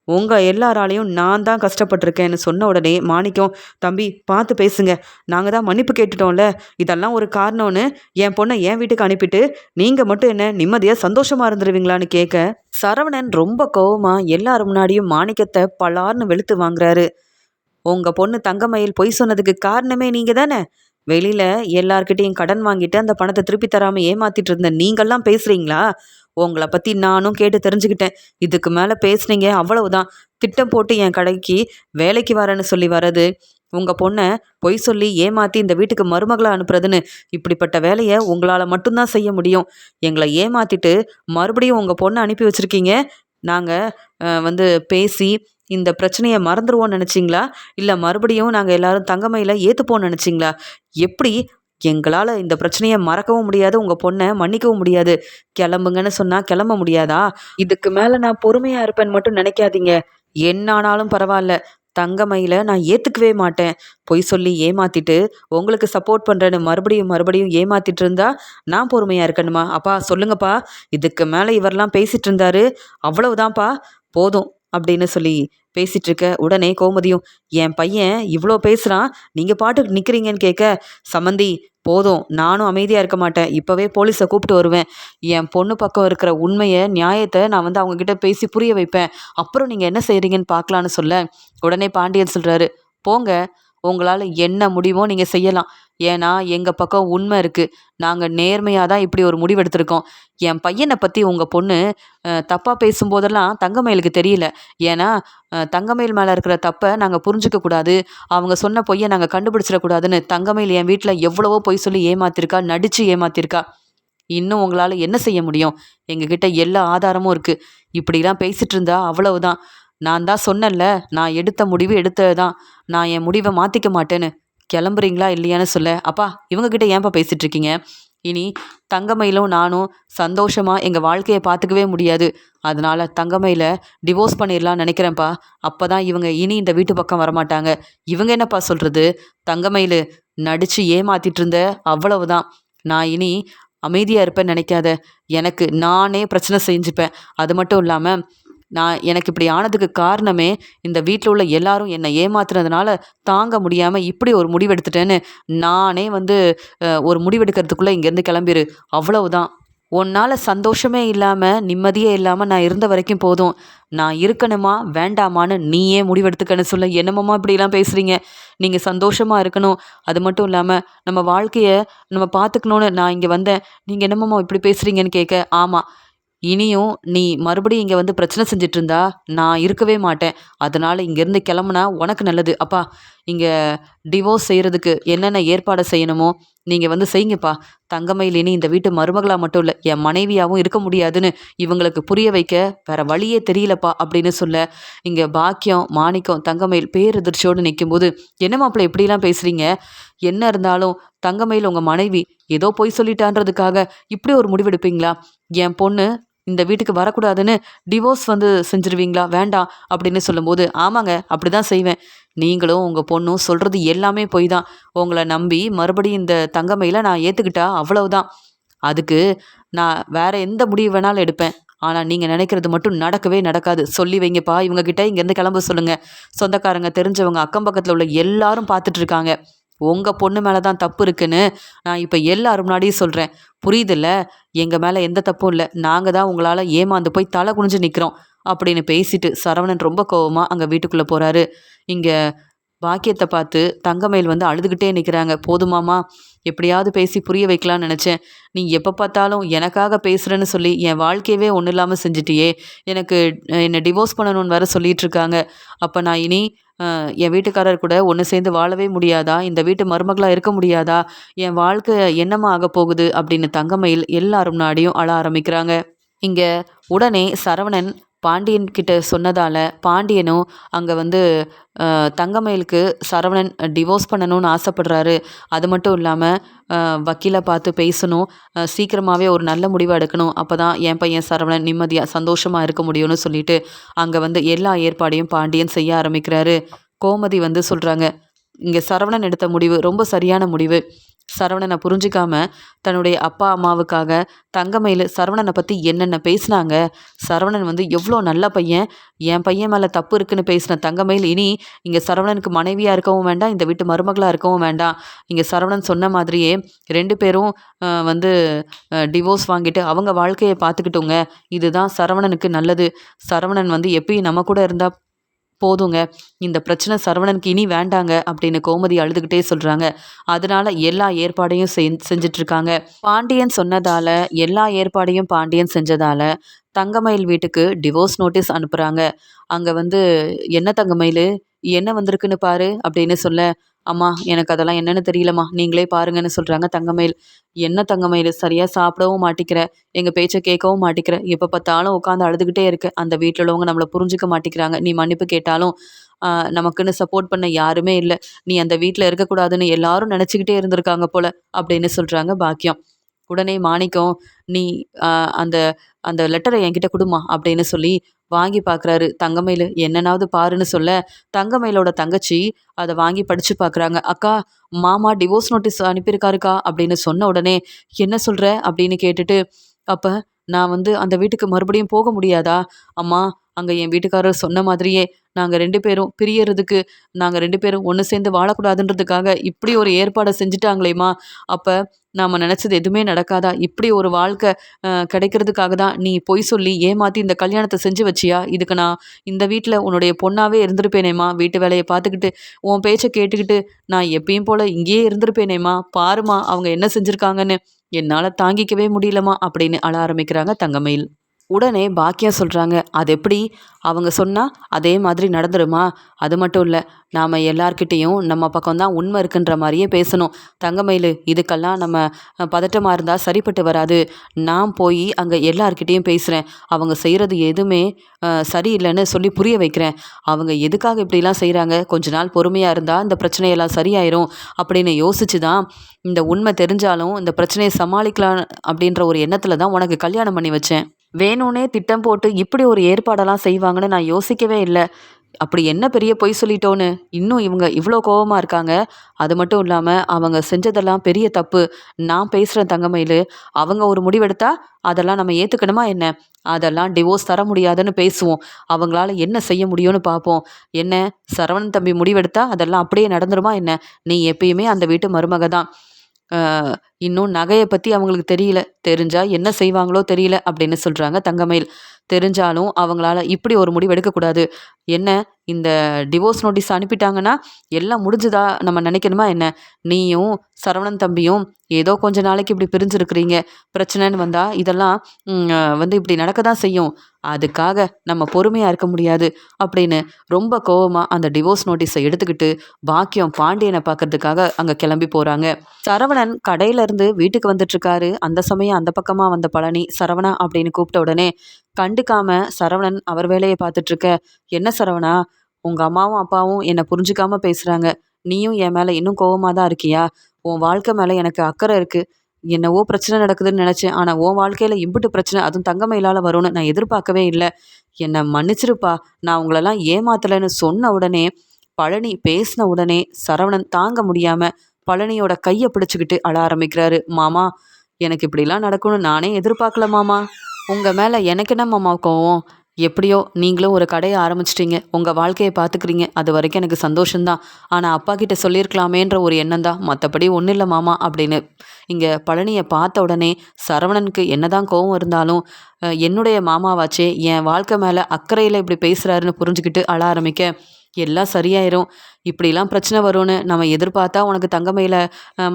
A: உங்கள் எல்லாராலையும் நான் தான் கஷ்டப்பட்டிருக்கேன்னு சொன்ன உடனே மாணிக்கம் தம்பி பார்த்து பேசுங்க. நாங்கள் தான் மன்னிப்பு கேட்டுட்டோம்ல. இதெல்லாம் ஒரு காரணம்னு என் பொண்ணை என் வீட்டுக்கு அனுப்பிட்டு நீங்கள் மட்டும் என்ன நிம்மதியாக சந்தோஷமாக இருந்துருவீங்களான்னு கேட்க சரவணன் ரொம்ப கோவமாக எல்லாரும் முன்னாடியும் மாணிக்கத்தை பலார்னு வெளுத்து வாங்குறாரு. உங்கள் பொண்ணு தங்கமயில் பொய் சொன்னதுக்கு காரணமே நீங்கள் தானே வெளியில் எல்லார்கிட்டேயும் கடன் வாங்கிட்டு அந்த பணத்தை திருப்பி தராமல் ஏமாத்திட்டு இருந்த நீங்கள்லாம் பேசுகிறீங்களா உங்களை பற்றி நானும் கேட்டு தெரிஞ்சுக்கிட்டேன். இதுக்கு மேலே பேசுனீங்க அவ்வளவுதான். திட்டம் போட்டு என் கடைக்கு வேலைக்கு வரேன்னு சொல்லி வர்றது உங்கள் பொண்ணை பொய் சொல்லி ஏமாற்றி இந்த வீட்டுக்கு மருமகளாக அனுப்புறதுன்னு இப்படிப்பட்ட வேலையை உங்களால் மட்டும்தான் செய்ய முடியும். எங்களை ஏமாற்றிட்டு மறுபடியும் உங்கள் பொண்ணை அனுப்பி வச்சுருக்கீங்க. நாங்கள் வந்து பேசி இந்த பிரச்சனையை மறந்துடுவோன்னு நினச்சிங்களா? இல்லை மறுபடியும் நாங்கள் எல்லாரும் தங்கமையில் ஏற்றுப்போம்னு நினச்சிங்களா? எப்படி? எங்களால் இந்த பிரச்சனையை மறக்கவும் முடியாது உங்கள் பொண்ணை மன்னிக்கவும் முடியாது. கிளம்புங்கன்னு சொன்னால் கிளம்ப முடியாதா? இதுக்கு மேலே நான் பொறுமையாக இருப்பேன்னு மட்டும் நினைக்காதீங்க. என்னானாலும் பரவாயில்ல. தங்கமையில் நான் ஏற்றுக்கவே மாட்டேன். பொய் சொல்லி ஏமாத்திட்டு உங்களுக்கு சப்போர்ட் பண்ணுறேன்னு மறுபடியும் மறுபடியும் ஏமாத்திட்டு இருந்தா நான் பொறுமையாக இருக்கணுமா? அப்பா சொல்லுங்கப்பா. இதுக்கு மேலே இவரெல்லாம் பேசிகிட்டு இருந்தாரு. அவ்வளவுதான்ப்பா. போதும். அப்படின்னு சொல்லி பேசிட்டு இருக்க உடனே கோமதியும் என் பையன் இவ்வளோ பேசுகிறான் நீங்கள் பாட்டுக்கு நிற்கிறீங்கன்னு கேட்க சம்மந்தி போதும் நானும் அமைதியாக இருக்க மாட்டேன் இப்போவே போலீஸை கூப்பிட்டு வருவேன். என் பொண்ணு பக்கம் இருக்கிற உண்மையை நியாயத்தை நான் வந்து அவங்கக்கிட்ட பேசி புரிய வைப்பேன். அப்புறம் நீங்கள் என்ன செய்கிறீங்கன்னு பார்க்கலான்னு சொல்ல. உடனே பாண்டியன் சொல்கிறாரு போங்க உங்களால் என்ன முடிவோ நீங்கள் செய்யலாம். ஏன்னா எங்கள் பக்கம் உண்மை இருக்குது நாங்கள் நேர்மையாக தான் இப்படி ஒரு முடிவெடுத்திருக்கோம் என் பையனை பற்றி உங்கள் பொண்ணு தப்பாக பேசும்போதெல்லாம் தங்கமயிலுக்கு தெரியல. ஏன்னா தங்கமயில் மேலே இருக்கிற தப்பை நாங்கள் புரிஞ்சிக்க கூடாது. அவங்க சொன்ன பொய்யை நாங்கள் கண்டுபிடிச்சிடக்கூடாதுன்னு தங்கமயில் என் வீட்டில் எவ்வளவோ பொய் சொல்லி ஏமாத்திருக்கா நடித்து ஏமாத்திருக்கா. இன்னும் உங்களால் என்ன செய்ய முடியும்? எங்ககிட்ட எல்லா ஆதாரமும் இருக்குது இப்படிலாம் பேசிகிட்டு இருந்தா அவ்வளவுதான். நான் தான் சொன்னேன்ல நான் எடுத்த முடிவு எடுத்தது தான். நான் என் முடிவை மாற்றிக்க மாட்டேன்னு. கிளம்புறீங்களா இல்லையான்னு சொல்ல. அப்பா இவங்கக்கிட்ட ஏன்ப்பா பேசிகிட்டு இருக்கீங்க? இனி தங்கமயிலும் நானும் சந்தோஷமாக எங்கள் வாழ்க்கையை பார்த்துக்கவே முடியாது. அதனால் தங்கமயில டிவோர்ஸ் பண்ணிடலாம் நினைக்கிறேன்ப்பா. அப்போ தான் இவங்க இனி இந்த வீட்டு பக்கம் வரமாட்டாங்க. இவங்க என்னப்பா சொல்கிறது தங்கமயில் நடித்து ஏமாத்திட்டு இருந்த அவ்வளவுதான். நான் இனி அமைதியாக இருப்பேன்னு நினைக்காத. எனக்கு நானே பிரச்சனை செஞ்சுப்பேன். அது மட்டும் இல்லாமல் நான் எனக்கு இப்படி ஆனதுக்கு காரணமே இந்த வீட்டில் உள்ள எல்லாரும் என்னை ஏமாத்துனதுனால தாங்க முடியாமல் இப்படி ஒரு முடிவெடுத்துட்டேன்னு நானே வந்து ஒரு முடிவெடுக்கிறதுக்குள்ளே இங்கேருந்து கிளம்பிடு அவ்வளவுதான். உன்னால் சந்தோஷமே இல்லாமல் நிம்மதியே இல்லாமல் நான் இருந்த வரைக்கும் போதும். நான் இருக்கணுமா வேண்டாமான்னு நீயே முடிவெடுத்துக்கன்னு சொல்ல என்னமோமா இப்படிலாம் பேசுகிறீங்க நீங்கள் சந்தோஷமாக இருக்கணும். அது மட்டும் இல்லாமல் நம்ம வாழ்க்கையை நம்ம பார்த்துக்கணுன்னு நான் இங்கே வந்தேன். நீங்கள் என்னமோமா இப்படி பேசுகிறீங்கன்னு கேட்க ஆமாம் இனியும் நீ மறுபடியும் இங்கே வந்து பிரச்சனை செஞ்சுட்டு இருந்தா நான் இருக்கவே மாட்டேன். அதனால் இங்கேருந்து கிளம்புனா உனக்கு நல்லது. அப்பா இங்கே டிவோர்ஸ் செய்கிறதுக்கு என்னென்ன ஏற்பாடு செய்யணுமோ நீங்கள் வந்து செய்யுங்கப்பா. தங்கமயில் இனி இந்த வீட்டு மருமகளாக மட்டும் இல்லை என் மனைவியாகவும் இருக்க முடியாதுன்னு இவங்களுக்கு புரிய வைக்க வேற வழியே தெரியலப்பா அப்படின்னு சொல்ல இங்கே பாக்கியம் மாணிக்கம் தங்கமயில் பேரதிர்ச்சியோடு நிற்கும்போது என்ன மாப்பிள்ள இப்படிலாம் பேசுகிறீங்க என்ன இருந்தாலும் தங்கமயில் உங்கள் மனைவி ஏதோ பொய் சொல்லிட்டான்றதுக்காக இப்படி ஒரு முடிவெடுப்பீங்களா? என் பொண்ணு இந்த வீட்டுக்கு வரக்கூடாதுன்னு டிவோர்ஸ் வந்து செஞ்சுருவீங்களா? வேண்டாம் அப்படின்னு சொல்லும்போது ஆமாங்க அப்படி தான் செய்வேன். நீங்களும் உங்கள் பொண்ணும் சொல்கிறது எல்லாமே பொய் தான் உங்களை நம்பி மறுபடியும் இந்த தங்கமையில் நான் ஏற்றுக்கிட்டா அவ்வளவுதான். அதுக்கு நான் வேறு எந்த முடிவு வேணாலும் எடுப்பேன். ஆனால் நீங்கள் நினைக்கிறது மட்டும் நடக்கவே நடக்காது. சொல்லி வைங்கப்பா இவங்கக்கிட்ட இங்கேருந்து கிளம்ப சொல்லுங்கள் சொந்தக்காரங்க தெரிஞ்சவங்க அக்கம் பக்கத்தில் உள்ள எல்லாரும் பார்த்துட்ருக்காங்க உங்கள் பொண்ணு மேலே தான் தப்பு இருக்குன்னு நான் இப்போ எல்லாரும் முன்னாடியும் சொல்கிறேன் புரியுதில்ல? எங்கள் மேலே எந்த தப்பும் இல்லை. நாங்கள் தான் உங்களால் ஏமாந்து போய் தலை குனிஞ்சு நிற்கிறோம் அப்படின்னு பேசிட்டு சரவணன் ரொம்ப கோவமாக அங்கே வீட்டுக்குள்ளே போகிறாரு இங்கே பாக்கியத்தை பார்த்து தங்கமயில் வந்து அழுதுகிட்டே நிற்கிறாங்க போதுமாமா எப்படியாவது பேசி புரிய வைக்கலான்னு நினச்சேன். நீ எப்போ பார்த்தாலும் எனக்காக பேசுகிறேன்னு சொல்லி என் வாழ்க்கையவே ஒன்றும் இல்லாமல் செஞ்சிட்டியே. எனக்கு என்னை டிவோர்ஸ் பண்ணணும்னு வேற சொல்லிகிட்டு இருக்காங்க. அப்போ நான் இனி என் வீட்டுக்காரர் கூட ஒன்று சேர்ந்து வாழவே முடியாதா? இந்த வீட்டு மருமகளாக இருக்க முடியாதா? என் வாழ்க்கை என்னமா ஆக போகுது? அப்படின்னு தங்கமயில் எல்லாரும் நாடியும் அழ ஆரம்பிக்கிறாங்க. இங்கே உடனே சரவணன் பாண்டியன் கிட்ட சொன்னதால் பாண்டியனும் அங்கே வந்து தங்கமயிலுக்கு சரவணன் டிவோர்ஸ் பண்ணணும்னு ஆசைப்படுறாரு. அது மட்டும் இல்லாமல் வக்கீலை பார்த்து பேசணும். சீக்கிரமாகவே ஒரு நல்ல முடிவை எடுக்கணும். அப்போ தான் என் பையன் சரவணன் நிம்மதியாக சந்தோஷமாக இருக்க முடியும்னு சொல்லிட்டு அங்கே வந்து எல்லா ஏற்பாடையும் பாண்டியன் செய்ய ஆரம்பிக்கிறாரு. கோமதி வந்து சொல்கிறாங்க இங்கே சரவணன் எடுத்த முடிவு ரொம்ப சரியான முடிவு. சரவணனை புரிஞ்சிக்காம தன்னுடைய அப்பா அம்மாவுக்காக தங்கமயில் சரவணனை பற்றி என்னென்ன பேசினாங்க? சரவணன் வந்து எவ்வளோ நல்ல பையன்? என் பையன் மேலே தப்பு இருக்குன்னு பேசின தங்கமயில் இனி இங்கே சரவணனுக்கு மனைவியாக இருக்கவும் வேண்டாம் இந்த வீட்டு மருமகளாக இருக்கவும் வேண்டாம். இங்கே சரவணன் சொன்ன மாதிரியே ரெண்டு பேரும் வந்து டிவோர்ஸ் வாங்கிட்டு அவங்க வாழ்க்கையை பார்த்துக்கிட்டோங்க. இதுதான் சரவணனுக்கு நல்லது. சரவணன் வந்து எப்பயும் நம்ம கூட இருந்தால் போதுங்க. இந்த பிரச்சனை சரவணனுக்கு இனி வேண்டாங்க அப்படின்னு கோமதி அழுதுகிட்டே சொல்கிறாங்க அதனால எல்லா ஏற்பாடையும் செஞ்சிட்ருக்காங்க. பாண்டியன் சொன்னதால் எல்லா ஏற்பாடையும் பாண்டியன் செஞ்சதால் தங்கமயில் வீட்டுக்கு டிவோர்ஸ் நோட்டீஸ் அனுப்புகிறாங்க அங்கே வந்து என்ன தங்கமயில்? என்ன வந்திருக்குன்னு பாரு அப்படின்னு சொல்ல அம்மா எனக்கு அதெல்லாம் என்னென்னு தெரியலம்மா. நீங்களே பாருங்கன்னு சொல்கிறாங்க தங்கமயில். என்ன தங்கமயில்? சரியாக சாப்பிடவும் மாட்டிக்கிற. எங்கள் பேச்சை கேட்கவும் மாட்டிக்கிற. எப்போ பார்த்தாலும் உட்காந்து அழுதுகிட்டே இருக்க. அந்த வீட்டில் உள்ளவங்க நம்மளை புரிஞ்சுக்க மாட்டேங்கிறாங்க நீ மன்னிப்பு கேட்டாலும் நமக்குன்னு சப்போர்ட் பண்ண யாருமே இல்லை. நீ அந்த வீட்டில் இருக்கக்கூடாதுன்னு எல்லாரும் நினச்சிக்கிட்டே இருந்திருக்காங்க போல அப்படின்னு சொல்கிறாங்க பாக்கியம் உடனே மாணிக்கம் நீ அந்த அந்த லெட்டரை என்கிட்ட கொடுமா அப்படின்னு சொல்லி வாங்கி பார்க்குறாரு தங்கமயில் என்னன்னாவது பாருன்னு சொல்ல தங்கமயிலோட தங்கச்சி அதை வாங்கி படித்து பார்க்குறாங்க அக்கா மாமா டிவோர்ஸ் நோட்டீஸ் அனுப்பியிருக்காருக்கா? அப்படின்னு சொன்ன உடனே என்ன சொல்கிற அப்படின்னு கேட்டுட்டு அப்போ நான் வந்து அந்த வீட்டுக்கு மறுபடியும் போக முடியாதா? அம்மா அங்கே என் வீட்டுக்காரர் சொன்ன மாதிரியே நாங்கள் ரெண்டு பேரும் பிரியறதுக்கு நாங்கள் ரெண்டு பேரும் ஒன்று சேர்ந்து வாழக்கூடாதுன்றதுக்காக இப்படி ஒரு ஏற்பாடை செஞ்சுட்டாங்களேம்மா. அப்போ நாம் நினச்சது எதுவுமே நடக்காதா? இப்படி ஒரு வாழ்க்கை கிடைக்கிறதுக்காக தான் நீ பொய் சொல்லி ஏமாற்றி இந்த கல்யாணத்தை செஞ்சு வச்சியா? இதுக்கு நான் இந்த வீட்டில் உன்னுடைய பொண்ணாகவே இருந்திருப்பேனேம்மா. வீட்டு வேலையை பார்த்துக்கிட்டு உன் பேச்சை கேட்டுக்கிட்டு நான் எப்பயும் போல் இங்கேயே இருந்திருப்பேனேம்மா. பாருமா அவங்க என்ன செஞ்சுருக்காங்கன்னு. என்னால் தாங்கிக்கவே முடியலம்மா அப்படின்னு அழ ஆரம்பிக்கிறாங்க தங்கமயில். உடனே பாக்கியம் சொல்கிறாங்க அது எப்படி? அவங்க சொன்னால் அதே மாதிரி நடந்துருமா? அது மட்டும் இல்லை நாம் எல்லார்கிட்டேயும் நம்ம பக்கம் தான் உண்மை இருக்குன்ற மாதிரியே பேசணும். தங்கமயில் இதுக்கெல்லாம் நம்ம பதட்டமாக இருந்தால் சரிப்பட்டு வராது. நான் போய் அங்கே எல்லார்கிட்டேயும் பேசுகிறேன் அவங்க செய்கிறது எதுவுமே சரியில்லைன்னு சொல்லி புரிய வைக்கிறேன். அவங்க எதுக்காக இப்படிலாம் செய்கிறாங்க கொஞ்ச நாள் பொறுமையாக இருந்தால் இந்த பிரச்சனையெல்லாம் சரியாயிரும். அப்படின்னு யோசிச்சு தான் இந்த உண்மை தெரிஞ்சாலும் இந்த பிரச்சனையை சமாளிக்கலாம் அப்படின்ற ஒரு எண்ணத்தில் தான் உனக்கு கல்யாணம் பண்ணி வச்சேன். வேணும்னே திட்டம் போட்டு இப்படி ஒரு ஏற்பாடெல்லாம் செய்வாங்கன்னு நான் யோசிக்கவே இல்லை. அப்படி என்ன பெரிய பொய் சொல்லிட்டோன்னு இன்னும் இவங்க இவ்வளோ கோபமாக இருக்காங்க. அது மட்டும் இல்லாமல் அவங்க செஞ்சதெல்லாம் பெரிய தப்பு. நான் பேசுகிறேன் தங்கமயில் அவங்க ஒரு முடிவெடுத்தா அதெல்லாம் நம்ம ஏற்றுக்கணுமா என்ன? அதெல்லாம் டிவோர்ஸ் தர முடியாதுன்னு பேசுவோம். அவங்களால என்ன செய்ய முடியும்னு பார்ப்போம் என்ன? சரவணன் தம்பி முடிவெடுத்தா அதெல்லாம் அப்படியே நடந்துருமா என்ன? நீ எப்பயுமே அந்த வீட்டு மருமக தான் இன்னும் நகையை பற்றி அவங்களுக்கு தெரியல. தெரிஞ்சால் என்ன செய்வாங்களோ தெரியல அப்படின்னு சொல்கிறாங்க தங்கமயில். தெரிஞ்சாலும் அவங்களால இப்படி ஒரு முடிவு எடுக்கக்கூடாது. என்ன? இந்த டிவோர்ஸ் நோட்டீஸ் அனுப்பிட்டாங்கன்னா எல்லாம் முடிஞ்சுதா? நம்ம நினைக்கணுமா என்ன? நீயும் சரவணன் தம்பியும் ஏதோ கொஞ்ச நாளைக்கு இப்படி பிரிஞ்சிருக்கிறீங்க. பிரச்சனைன்னு வந்தால் இதெல்லாம் வந்து இப்படி நடக்க தான் செய்யும். அதுக்காக நம்ம பொறுமையாக இருக்க முடியாது அப்படின்னு ரொம்ப கோவமாக அந்த டிவோர்ஸ் நோட்டீஸை எடுத்துக்கிட்டு பாக்கியம் பாண்டியனை பார்க்கறதுக்காக அங்கே கிளம்பி போகிறாங்க சரவணன் கடையிலேருந்து வீட்டுக்கு வந்துட்டுருக்காரு அந்த சமயம் அந்த பக்கமாக வந்த பழனி சரவணா அப்படின்னு கூப்பிட்ட உடனே கண்டுக்காம சரவணன் அவர் வேலையை பார்த்துட்ருக்க. என்ன சரவணா? உங்கள் அம்மாவும் அப்பாவும் என்னை புரிஞ்சுக்காம பேசுகிறாங்க நீயும் என் மேலே இன்னும் கோவமாக தான் இருக்கியா? உன் வாழ்க்கை மேலே எனக்கு அக்கறை இருக்குது என்னவோ பிரச்சனை நடக்குதுன்னு நினச்சேன். ஆனால் உன் வாழ்க்கையில் இம்புட்டு பிரச்சனை அதுவும் தங்கமயிலால் வரும்னு நான் எதிர்பார்க்கவே இல்லை. என்னை மன்னிச்சிருப்பா. நான் உங்களெல்லாம் ஏமாத்தலைன்னு சொன்ன உடனே பழனி பேசின உடனே சரவணன் தாங்க முடியாமல் பழனியோட கையை பிடிச்சிக்கிட்டு அழ ஆரம்பிக்கிறாரு. மாமா எனக்கு இப்படிலாம் நடக்கும்னு நானே எதிர்பார்க்கல மாமா. உங்கள் மேலே எனக்கு என்ன மாமா கோவம்? எப்படியோ நீங்களும் ஒரு கடையை ஆரம்பிச்சிட்டிங்க. உங்கள் வாழ்க்கையை பார்த்துக்கிறீங்க. அது வரைக்கும் எனக்கு சந்தோஷம்தான். ஆனால் அப்பா கிட்ட சொல்லியிருக்கலாமேன்ற ஒரு எண்ணம் தான் மற்றபடி ஒன்றும் இல்லை மாமா அப்படின்னு. இங்கே பழனியை பார்த்த உடனே சரவணனுக்கு என்னதான் கோவம் இருந்தாலும் என்னுடைய மாமாவாச்சே என் வாழ்க்கை மேலே அக்கறையில் இப்படி பேசுகிறாருன்னு புரிஞ்சுக்கிட்டு அழ ஆரம்பிக்க எல்லாம் சரியாயிரும். இப்படிலாம் பிரச்சனை வரும்னு நம்ம எதிர்பார்த்தா உனக்கு தங்கமையில்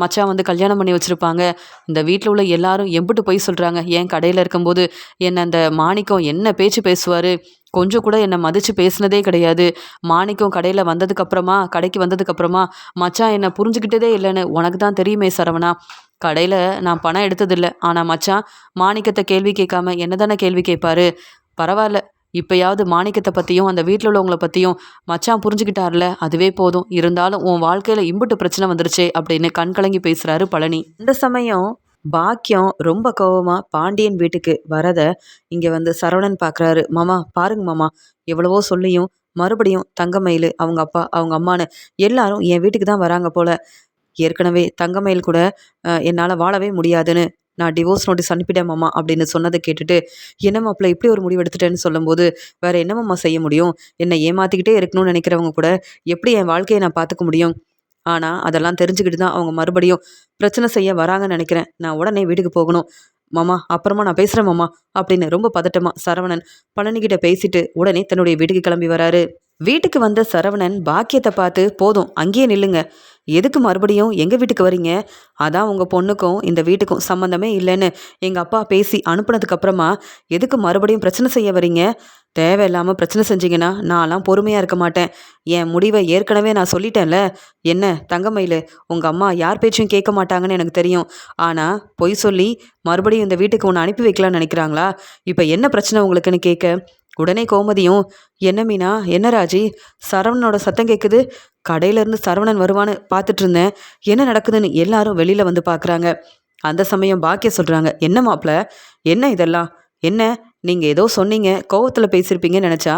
A: மச்சான் வந்து கல்யாணம் பண்ணி வச்சுருப்பாங்க. இந்த வீட்டில் உள்ள எல்லாரும் எம்பிட்டு போய் சொல்கிறாங்க ஏன் கடையில் இருக்கும்போது என்னை அந்த மாணிக்கம் என்ன பேச்சு பேசுவார்? கொஞ்சம் கூட என்னை மதித்து பேசினதே கிடையாது. மாணிக்கம் கடையில் வந்ததுக்கப்புறமா கடைக்கு வந்ததுக்கப்புறமா மச்சான் என்னை புரிஞ்சுக்கிட்டதே இல்லைன்னு உனக்கு தான் தெரியுமே சரவணா. கடையில் நான் பணம் எடுத்ததில்லை. ஆனால் மச்சான் மாணிக்கத்தை கேள்வி கேட்காம என்ன தானே கேள்வி கேட்பாரு? பரவாயில்ல. இப்போயாவது மாணிக்கத்தை பற்றியும் அந்த வீட்டில் உள்ளவங்களை பற்றியும் மச்சான் புரிஞ்சுக்கிட்டார்ல அதுவே போதும். இருந்தாலும் உன் வாழ்க்கையில் இம்புட்டு பிரச்சனை வந்துருச்சே அப்படின்னு கண் கலங்கி பேசுகிறாரு பழனி. இந்த சமயம் பாக்கியம் ரொம்ப கோவமாக பாண்டியன் வீட்டுக்கு வரத இங்கே வந்து சரவணன் பார்க்குறாரு மாமா பாருங்க மாமா எவ்வளவோ சொல்லியும் மறுபடியும் தங்கமயில் அவங்க அப்பா அவங்க அம்மானு எல்லாரும் என் வீட்டுக்கு தான் வராங்க போல. ஏற்கனவே தங்கமயில் கூட என்னால் வாழவே முடியாதுன்னு நான் டிவோர்ஸ் நோட்டீஸ் அனுப்பிட்டேன் மாமா அப்படின்னு சொன்னதை கேட்டுட்டு என்ன மாப்பிள்ள இப்படி ஒரு முடிவு எடுத்துட்டேன்னு சொல்லும்போது வேற என்னமாம்மா செய்ய முடியும்? என்னை ஏமாற்றிக்கிட்டே இருக்கணும்னு நினைக்கிறவங்க கூட எப்படி என் வாழ்க்கையை நான் பார்த்துக்க முடியும்? ஆனால் அதெல்லாம் தெரிஞ்சுக்கிட்டு தான் அவங்க மறுபடியும் பிரச்சனை செய்ய வராங்கன்னு நினைக்கிறேன். நான் உடனே வீட்டுக்கு போகணும். மாமா அப்புறமா நான் பேசுகிறேன் மாமா அப்படின்னு ரொம்ப பதட்டமா சரவணன் பழனிக்கிட்ட பேசிட்டு உடனே தன்னுடைய வீட்டுக்கு கிளம்பி வராரு. வீட்டுக்கு வந்த சரவணன் பாக்கியத்தை பார்த்து போதும் அங்கேயே நில்லுங்க. எதுக்கு மறுபடியும் எங்கள் வீட்டுக்கு வரீங்க? அதான் உங்கள் பொண்ணுக்கும் இந்த வீட்டுக்கும் சம்மந்தமே இல்லைன்னு எங்கள் அப்பா பேசி அனுப்புனதுக்கப்புறமா எதுக்கு மறுபடியும் பிரச்சனை செய்ய வரீங்க? தேவையில்லாமல் பிரச்சனை செஞ்சீங்கன்னா நான்லாம் பொறுமையாக இருக்க மாட்டேன். என் முடிவை ஏற்கனவே நான் சொல்லிட்டேன்ல? என்ன தங்கமயில் உங்கள் அம்மா யார் பேச்சையும் கேட்க மாட்டாங்கன்னு எனக்கு தெரியும். ஆனால் பொய் சொல்லி மறுபடியும் இந்த வீட்டுக்கு ஒன்று அனுப்பி வைக்கலாம்னு நினைக்கிறாங்களா? இப்போ என்ன பிரச்சனை உங்களுக்குன்னு கேட்க உடனே கோமதியும் என்ன மீனா? என்ன ராஜி? சரவணனோட சத்தம் கேட்குது கடையிலேருந்து சரவணன் வருவான்னு பார்த்துட்டு இருந்தேன் என்ன நடக்குதுன்னு எல்லாரும் வெளியில் வந்து பார்க்குறாங்க அந்த சமயம் பாக்கிய சொல்கிறாங்க என்ன மாப்பிள்ள என்ன இதெல்லாம்? என்ன? நீங்கள் ஏதோ சொன்னீங்க கோவத்தில் பேசியிருப்பீங்கன்னு நினச்சா?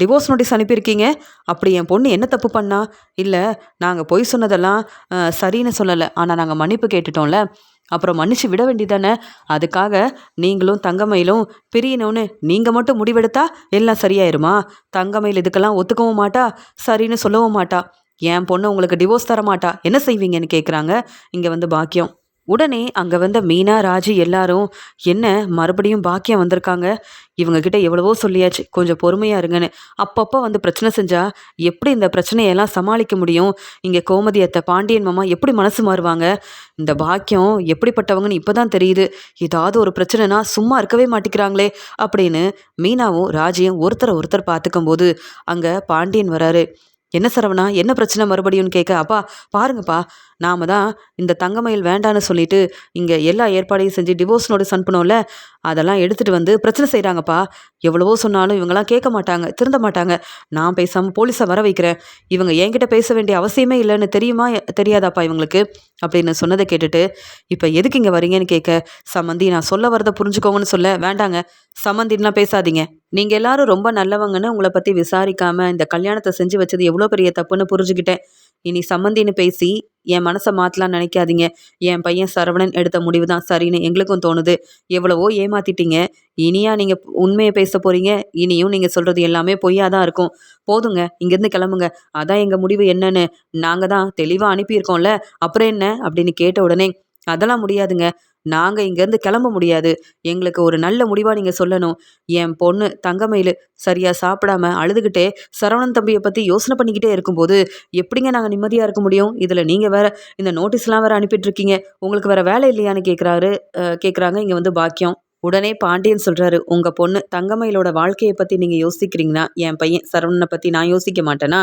A: டிவோர்ஸ் நோட்டீஸ் அனுப்பியிருக்கீங்க? அப்படி என் பொண்ணு என்ன தப்பு பண்ணா? இல்லை நாங்கள் பொய் சொன்னதெல்லாம் சரின்னு சொல்லலை. ஆனால் நாங்கள் மன்னிப்பு கேட்டுட்டோம்ல. அப்புறம் மன்னிச்சு விட வேண்டிதானே அதுக்காக நீங்களும் தங்கமயிலும் பிரியணும்னு நீங்கள் மட்டும் முடிவெடுத்தா எல்லாம் சரியாயிருமா? தங்கமயில் இதுக்கெல்லாம் ஒத்துக்கவும் மாட்டா சரின்னு சொல்லவும் மாட்டா. என் பொண்ணு உங்களுக்கு டிவோர்ஸ் தர மாட்டா என்ன செய்வீங்கன்னு கேட்குறாங்க இங்கே வந்து பாக்கியம். உடனே அங்கே வந்த மீனா ராஜி எல்லாரும் என்ன மறுபடியும் பாக்கியம் வந்திருக்காங்க? இவங்கக்கிட்ட எவ்வளவோ சொல்லியாச்சு. கொஞ்சம் பொறுமையாக இருங்கன்னு. அப்பப்போ வந்து பிரச்சனை செஞ்சா எப்படி இந்த பிரச்சனையெல்லாம் சமாளிக்க முடியும்? இங்கே கோமதி அத்தை பாண்டியன் மாமா எப்படி மனசு மாறுவாங்க? இந்த பாக்கியம் எப்படிப்பட்டவங்கன்னு இப்போ தான் தெரியுது. ஏதாவது ஒரு பிரச்சனைனா சும்மா இருக்கவே மாட்டேங்கிறாங்களே அப்படின்னு மீனாவும் ராஜியும் ஒருத்தரை ஒருத்தர் பார்த்துக்கும் போது அங்கே பாண்டியன் வராரு. என்ன சரவணா என்ன பிரச்சனை மறுபடியும்னு கேட்க அப்பா பாருங்கப்பா. நாம தான் இந்த தங்கமயில் வேண்டான்னு சொல்லிட்டு இங்கே எல்லா ஏற்பாடையும் செஞ்சு டிவோர்ஸ் நோட்டீஸ் அனுப்பணும்ல அதெல்லாம் எடுத்துகிட்டு வந்து பிரச்சனை செய்கிறாங்கப்பா எவ்வளவோ சொன்னாலும் இவங்கெல்லாம் கேட்க மாட்டாங்க திருந்த மாட்டாங்க. நான் பேசாமல் போலீஸை வர வைக்கிறேன். இவங்க என்கிட்ட பேச வேண்டிய அவசியமே இல்லைன்னு தெரியுமா தெரியாதாப்பா இவங்களுக்கு? அப்படின்னு சொன்னதை கேட்டுட்டு இப்போ எதுக்கு இங்கே வரீங்கன்னு கேட்க சம்மந்தி நான் சொல்ல வரதை புரிஞ்சுக்கோங்கன்னு சொல்ல வேண்டாங்க. சம்மந்தின்லாம் பேசாதீங்க. நீங்கள் எல்லாரும் ரொம்ப நல்லவங்கன்னு உங்களை பற்றி விசாரிக்காமல் இந்த கல்யாணத்தை செஞ்சு வச்சது எவ்வளோ பெரிய தப்புன்னு புரிஞ்சுக்கிட்டேன். இனி சம்மந்தின்னு பேசி என் மனசை மாற்றலாம்னு நினைக்காதீங்க. என் பையன் சரவணன் எடுத்த முடிவு தான் சரின்னு எங்களுக்கும் தோணுது. எவ்வளவோ ஏமாத்திட்டீங்க. இனியா நீங்கள் உண்மையை பேச போகிறீங்க இனியும் நீங்கள் சொல்கிறது எல்லாமே பொய்யாக தான் இருக்கும். போதுங்க இங்கேருந்து கிளம்புங்க. அதான் எங்கள் முடிவு என்னன்னு. நாங்கள் தான் தெளிவாக அனுப்பியிருக்கோம்ல. அப்புறம் என்ன? அப்படின்னு கேட்ட உடனே அதெல்லாம் முடியாதுங்க. நாங்கள் இங்கேருந்து கிளம்ப முடியாது. எங்களுக்கு ஒரு நல்ல முடிவாக நீங்கள் சொல்லணும். என் பொண்ணு தங்கமயில் சரியாக சாப்பிடாம அழுதுகிட்டே சரவணன் தம்பியை பற்றி யோசனை பண்ணிக்கிட்டே இருக்கும்போது எப்படிங்க நாங்கள் நிம்மதியாக இருக்க முடியும்? இதில் நீங்கள் வேற இந்த நோட்டீஸ்லாம் வேற அனுப்பிட்டுருக்கீங்க. உங்களுக்கு வேற வேலை இல்லையான்னு கேட்குறாரு கேட்குறாங்க இங்கே வந்து பாக்கியம். உடனே பாண்டியன் சொல்கிறாரு உங்கள் பொண்ணு தங்கமயிலோட வாழ்க்கையை பற்றி நீங்கள் யோசிக்கிறீங்கன்னா என் பையன் சரவணனை பற்றி நான் யோசிக்க மாட்டேனா?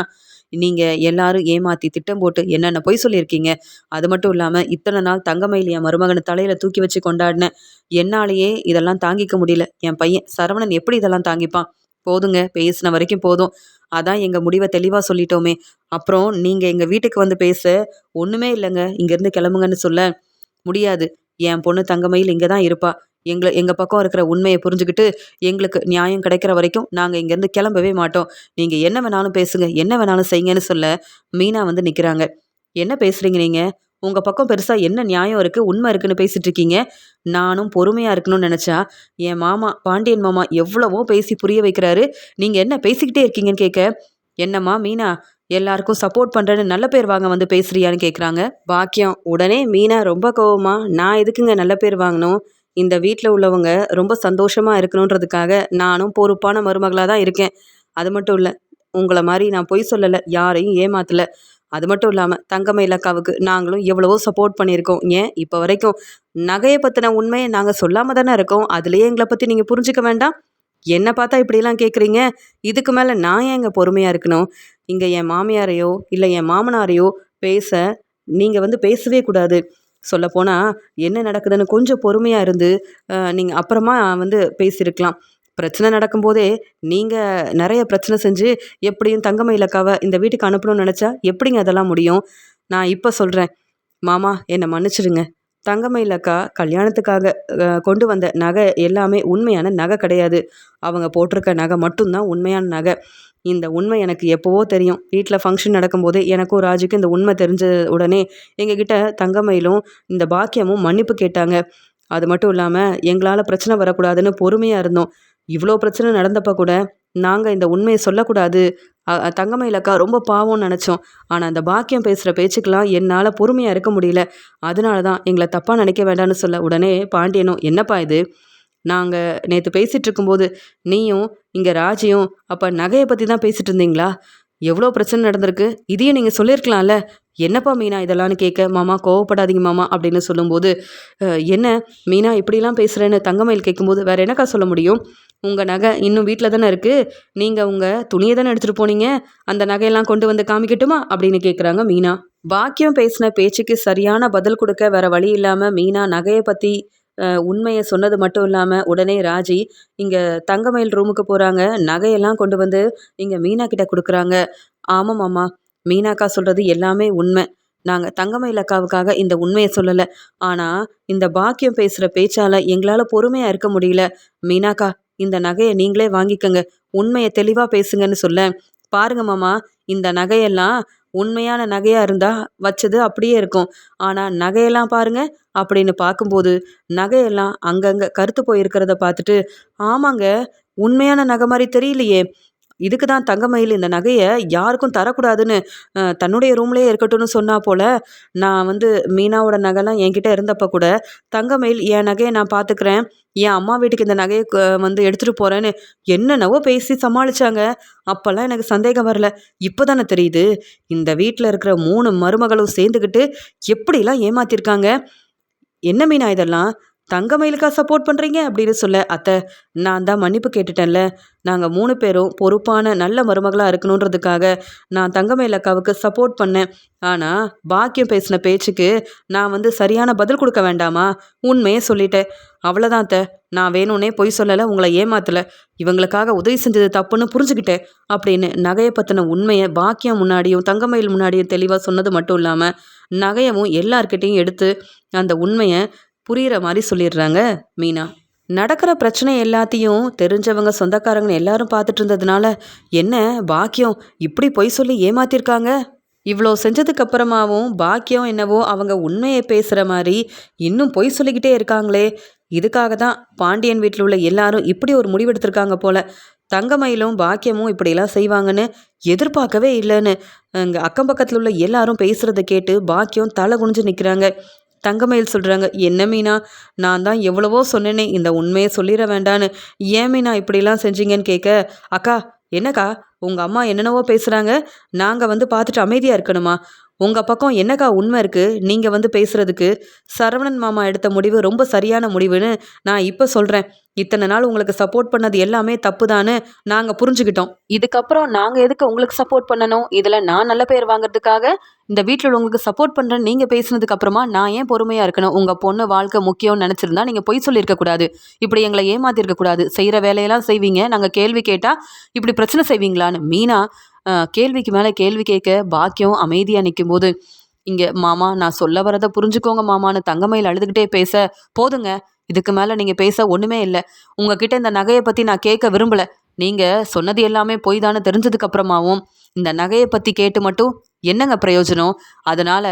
A: நீங்கள் எல்லாரும் ஏமாற்றி திட்டம் போட்டு என்னென்ன பொய் சொல்லியிருக்கீங்க? அது மட்டும் இல்லாமல் இத்தனை நாள் தங்கமயில் என் மருமகனை தலையில் தூக்கி வச்சு கொண்டாடினேன் என்னாலேயே இதெல்லாம் தாங்கிக்க முடியல. என் பையன் சரவணன் எப்படி இதெல்லாம் தாங்கிப்பான்? போதுங்க பேசின வரைக்கும் போதும். அதான் எங்கள் முடிவை தெளிவாக சொல்லிட்டோமே. அப்புறம் நீங்கள் எங்கள் வீட்டுக்கு வந்து பேச ஒன்றுமே இல்லைங்க. இங்கேருந்து கிளம்புங்கன்னு சொல்ல முடியாது. என் பொண்ணு தங்கமயில் இங்கே தான் இருப்பா. எங்களை எங்கள் பக்கம் இருக்கிற உண்மையை புரிஞ்சுக்கிட்டு எங்களுக்கு நியாயம் கிடைக்கிற வரைக்கும் நாங்கள் இங்கேருந்து கிளம்பவே மாட்டோம். நீங்கள் என்ன வேணாலும் பேசுங்க என்ன வேணாலும் செய்யுங்கன்னு சொல்ல மீனா வந்து நிற்கிறாங்க என்ன பேசுகிறீங்க நீங்கள் உங்கள் பக்கம் பெருசாக என்ன நியாயம் இருக்குது உண்மை இருக்குன்னு பேசிட்டு இருக்கீங்க? நானும் பொறுமையாக இருக்கணும்னு நினச்சா என் மாமா பாண்டியன் மாமா எவ்வளவோ பேசி புரிய வைக்கிறாரு. நீங்கள் என்ன பேசிக்கிட்டே இருக்கீங்கன்னு கேட்க என்னம்மா மீனா எல்லாருக்கும் சப்போர்ட் பண்ணுறேன்னு நல்ல பேர் வாங்க வந்து பேசுறியான்னு கேட்குறாங்க பாக்கியம் உடனே மீனா ரொம்ப கோவமா நான் எதுக்குங்க நல்ல பேர் வாங்கணும்? இந்த வீட்டில் உள்ளவங்க ரொம்ப சந்தோஷமாக இருக்கணுன்றதுக்காக நானும் பொறுப்பான மருமகளாக தான் இருக்கேன். அது மட்டும் இல்லை உங்களை மாதிரி நான் பொய் சொல்லலை யாரையும் ஏமாத்தலை. அது மட்டும் இல்லாமல் தங்கமயலக்காவுக்கு நாங்களும் எவ்வளவோ சப்போர்ட் பண்ணியிருக்கோம். ஏன்? இப்போ வரைக்கும் நகையை பற்றின உண்மையை நாங்கள் சொல்லாமல் தானே இருக்கோம். அதுலேயே எங்களை பற்றி நீங்கள் புரிஞ்சுக்க வேண்டாம். என்னை பார்த்தா இப்படிலாம் கேட்குறீங்க இதுக்கு மேலே நான் ஏங்க பொறுமையாக இருக்கணும்? இங்கே என் மாமியாரையோ இல்லை என் மாமனாரையோ பேச நீங்கள் வந்து பேசவே கூடாது. சொல்லப்போனால் என்ன நடக்குதுன்னு கொஞ்சம் பொறுமையாக இருந்து நீங்கள் அப்புறமா வந்து பேசியிருக்கலாம் பிரச்சனை நடக்கும்போதே நீங்கள் நிறைய பிரச்சனை செஞ்சு எப்படியும் தங்கம இலக்காவை இந்த வீட்டுக்கு அனுப்பணும்னு நினச்சா எப்படிங்க அதெல்லாம் முடியும்? நான் இப்போ சொல்கிறேன் மாமா என்னை மன்னிச்சிடுங்க தங்கமயிலக்கா கல்யாணத்துக்காக கொண்டு வந்த நகை எல்லாமே உண்மையான நகை கிடையாது. அவங்க போட்டிருக்க நகை மட்டும்தான் உண்மையான நகை. இந்த உண்மை எனக்கு எப்போவோ தெரியும். வீட்டில் ஃபங்க்ஷன் நடக்கும்போது எனக்கும் ராஜுக்கும் இந்த உண்மை தெரிஞ்ச உடனே எங்ககிட்ட தங்கமயிலும் இந்த பாக்கியமும் மன்னிப்பு கேட்டாங்க. அது மட்டும் இல்லாமல் எங்களால் பிரச்சனை வரக்கூடாதுன்னு பொறுமையாக இருந்தோம். இவ்வளோ பிரச்சனை நடந்தப்போ கூட நாங்கள் இந்த உண்மையை சொல்லக்கூடாது. தங்கமயிலக்கா ரொம்ப பாவம்னு நினச்சோம். ஆனால் அந்த பாக்கியம் பேசுகிற பேச்சுக்கெல்லாம் என்னால் பொறுமையாக இருக்க முடியல. அதனால தான் எங்களை தப்பாக நினைக்க வேண்டாம்னு சொல்ல உடனே பாண்டியனும் என்னப்பா இது? நாங்கள் நேற்று பேசிகிட்டு இருக்கும்போது நீயும் இங்கே ராஜியும் அப்போ நகையை பற்றி தான் பேசிகிட்டு இருந்தீங்களா எவ்வளோ பிரச்சனை நடந்திருக்கு? இதையும் நீங்கள் சொல்லியிருக்கலாம்ல என்னப்பா மீனா இதெல்லாம்னு கேட்க மாமா கோவப்படாதீங்க மாமா அப்படின்னு சொல்லும்போது என்ன? மீனா இப்படிலாம் பேசுகிறேன்னு தங்கமயில் கேட்கும்போது வேறு என்னக்கா சொல்ல முடியும்? உங்கள் நகை இன்னும் வீட்டில் தானே இருக்குது நீங்கள் உங்கள் துணியை தானே எடுத்துகிட்டு போனீங்க? அந்த நகையெல்லாம் கொண்டு வந்து காமிக்கட்டுமா? அப்படின்னு கேட்குறாங்க மீனா. பாக்கியம் பேசின பேச்சுக்கு சரியான பதில் கொடுக்க வேற வழி இல்லாமல் மீனா நகையை பற்றி உண்மையை சொன்னது மட்டும் இல்லாமல் உடனே ராஜி இங்கே தங்கமயில் ரூமுக்கு போகிறாங்க நகையெல்லாம் கொண்டு வந்து இங்கே மீனா கிட்ட கொடுக்குறாங்க. ஆமாம் மாமா. மீனாக்கா சொல்கிறது எல்லாமே உண்மை. நாங்கள் தங்கமயில் அக்காவுக்காக இந்த உண்மையை சொல்லலை. ஆனால் இந்த பாக்கியம் பேசுகிற பேச்சால் எங்களால் பொறுமையாக இருக்க முடியல. மீனாக்கா இந்த நகையை நீங்களே வாங்கிக்கோங்க. உண்மையை தெளிவாக பேசுங்கன்னு சொல்ல பாருங்க மாமா இந்த நகையெல்லாம் உண்மையான நகையாக இருந்தால் வச்சது அப்படியே இருக்கும். ஆனால் நகையெல்லாம் பாருங்க அப்படின்னு பார்க்கும்போது நகையெல்லாம் அங்கங்கே கருத்து போயிருக்கிறத பார்த்துட்டு ஆமாங்க உண்மையான நகை மாதிரி தெரியலையே. இதுக்கு தான் தங்கமயில் இந்த நகையை யாருக்கும் தரக்கூடாதுன்னு தன்னுடைய ரூம்லேயே இருக்கட்டும்னு சொன்னா போல நான் வந்து மீனாவோட நகைலாம் என்கிட்ட இருந்தப்ப கூட தங்கமயில் என் நகையை நான் பார்த்துக்கிறேன் என் அம்மா வீட்டுக்கு இந்த நகையை க- வந்து எடுத்துகிட்டு போகிறேன்னு என்னென்னவோ பேசி சமாளிச்சாங்க. அப்போல்லாம் எனக்கு சந்தேகம் வரல. இப்போ தானே தெரியுது. இந்த வீட்டில் இருக்கிற மூணு மருமகளும் சேர்ந்துக்கிட்டு எப்படிலாம் ஏமாத்திருக்காங்க? என்ன மீனா இதெல்லாம்? தங்கமயிலுக்கா சப்போர்ட் பண்ணுறீங்க அப்படின்னு சொல்ல அத்தை நான் தான் மன்னிப்பு கேட்டுட்டேன்ல. நாங்கள் மூணு பேரும் பொறுப்பான நல்ல மருமகளாக இருக்கணுன்றதுக்காக நான் தங்கமயில் அக்காவுக்கு சப்போர்ட் பண்ணேன். ஆனால் பாக்கியம் பேசின பேச்சுக்கு நான் வந்து சரியான பதில் கொடுக்க வேண்டாமா? உண்மையே சொல்லிட்டேன். அவ்வளோதான் அத்தை. நான் வேணும்னே பொய் சொல்லலை உங்களை ஏமாத்தலை. இவங்களுக்காக உதவி செஞ்சது தப்புன்னு புரிஞ்சுக்கிட்டேன் அப்படின்னு நகையை பற்றின உண்மையை பாக்கியம் முன்னாடியும் தங்கமயில் முன்னாடியும் தெளிவாக சொன்னது மட்டும் இல்லாமல் நகையவும் எல்லார்கிட்டையும் எடுத்து அந்த உண்மையை புரிகிற மாதிரி சொல்லிடுறாங்க மீனா. நடக்கிற பிரச்சனை எல்லாத்தையும் தெரிஞ்சவங்க சொந்தக்காரங்க எல்லாரும் பார்த்துட்டு இருந்ததுனால என்ன பாக்கியம்? இப்படி பொய் சொல்லி ஏமாத்திருக்காங்க? இவ்வளோ செஞ்சதுக்கு அப்புறமாவும் பாக்கியம் என்னவோ அவங்க உண்மையை பேசுகிற மாதிரி இன்னும் பொய் சொல்லிக்கிட்டே இருக்காங்களே. இதுக்காக தான் பாண்டியன் வீட்டில் உள்ள எல்லாரும் இப்படி ஒரு முடிவெடுத்திருக்காங்க போல. தங்கமயிலும் பாக்கியமும் இப்படியெல்லாம் செய்வாங்கன்னு எதிர்பார்க்கவே இல்லைன்னு அங்கே அக்கம் பக்கத்தில் உள்ள எல்லாரும் பேசுகிறத கேட்டு பாக்கியம் தலை குனிஞ்சு நிற்கிறாங்க தங்கமயில் சொல்கிறாங்க என்ன மீனா? நான் தான் எவ்வளவோ சொன்னேனே இந்த உண்மையை சொல்லிட வேண்டான்னு. ஏன் மீனா இப்படிலாம் செஞ்சீங்கன்னு கேட்க அக்கா என்னக்கா? உங்கள் அம்மா என்னென்னவோ பேசுகிறாங்க நாங்கள் வந்து பார்த்துட்டு அமைதியாக இருக்கணுமா? உங்கள் பக்கம் என்னக்கா உண்மை இருக்குது நீங்கள் வந்து பேசுகிறதுக்கு சரவணன் மாமா எடுத்த முடிவு ரொம்ப சரியான முடிவுன்னு நான் இப்போ சொல்கிறேன் இத்தனை நாள் உங்களுக்கு சப்போர்ட் பண்ணது எல்லாமே தப்பு நாங்கள் புரிஞ்சுக்கிட்டோம். இதுக்கப்புறம் நாங்கள் எதுக்கு உங்களுக்கு சப்போர்ட் பண்ணணும்? இதில் நான் நல்ல பேர் வாங்குறதுக்காக இந்த வீட்டில் உங்களுக்கு சப்போர்ட் பண்ணுறேன்னு நீங்கள் பேசினதுக்கு அப்புறமா நான் ஏன் பொறுமையாக இருக்கணும்? உங்கள் பொண்ணு வாழ்க்கை முக்கியம்னு நினச்சிருந்தா நீங்கள் பொய் சொல்லியிருக்கக்கூடாது இப்படி எங்களை ஏமாத்திருக்கக்கூடாது செய்கிற வேலையெல்லாம் செய்வீங்க. நாங்கள் கேள்வி கேட்டால் இப்படி பிரச்சனை செய்வீங்களான்னு. மீனா கேள்விக்கு மேலே கேள்வி கேட்க பாக்கியம் அமைதியாக நிற்கும் போது இங்கே மாமா நான் சொல்ல வரதை புரிஞ்சுக்கோங்க மாமான்னு தங்கமையில் அழுதுகிட்டே பேச போதுங்க இதுக்கு மேலே நீங்கள் பேச ஒன்றுமே இல்லை. உங்ககிட்ட இந்த நகையை பற்றி நான் கேட்க விரும்பலை. நீங்கள் சொன்னது எல்லாமே பொய் தானே தெரிஞ்சதுக்கப்புறமாவும் இந்த நகையை பற்றி கேட்டு மட்டும் என்னங்க பிரயோஜனம்? அதனால்